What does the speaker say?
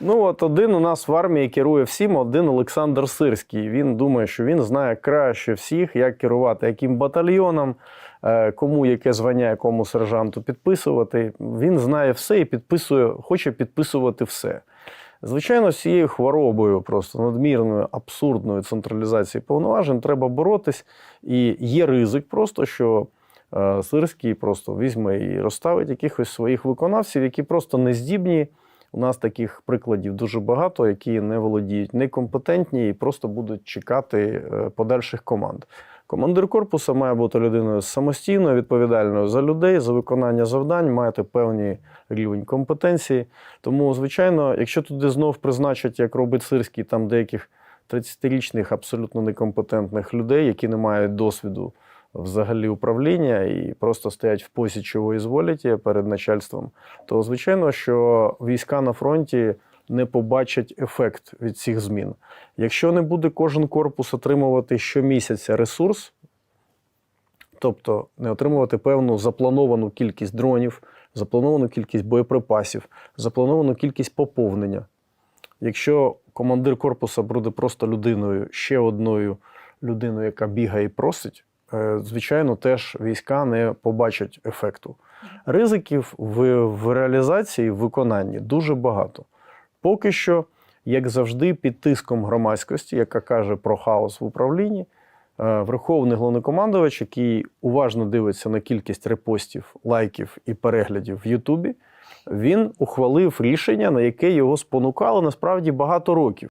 Ну, от один у нас в армії керує всім, один Олександр Сирський. Він думає, що він знає краще всіх, як керувати яким батальйоном, е, кому яке звання, якому сержанту підписувати. Він знає все і підписує, хоче підписувати все. Звичайно, з цією хворобою, просто надмірною абсурдною централізації повноважень треба боротись. І є ризик, просто що е, Сирський просто візьме і розставить якихось своїх виконавців, які просто не здібні. У нас таких прикладів дуже багато, які не володіють, некомпетентні і просто будуть чекати е, подальших команд. Командир корпусу має бути людиною самостійною, відповідальною за людей, за виконання завдань, мати певний рівень компетенції. Тому, звичайно, якщо туди знов призначать, як робить Сирський, там деяких 30-річних абсолютно некомпетентних людей, які не мають досвіду взагалі управління і просто стоять в позі чого ізволіті перед начальством, то звичайно, що війська на фронті не побачать ефект від цих змін. Якщо не буде кожен корпус отримувати щомісяця ресурс, тобто не отримувати певну заплановану кількість дронів, заплановану кількість боєприпасів, заплановану кількість поповнення. Якщо командир корпуса буде просто людиною, ще одною людиною, яка бігає і просить, звичайно, теж війська не побачать ефекту. Ризиків в, в реалізації, в виконанні дуже багато. Поки що, як завжди, під тиском громадськості, яка каже про хаос в управлінні, е, Верховний головнокомандувач, який уважно дивиться на кількість репостів, лайків і переглядів в Ютубі, він ухвалив рішення, на яке його спонукало насправді багато років.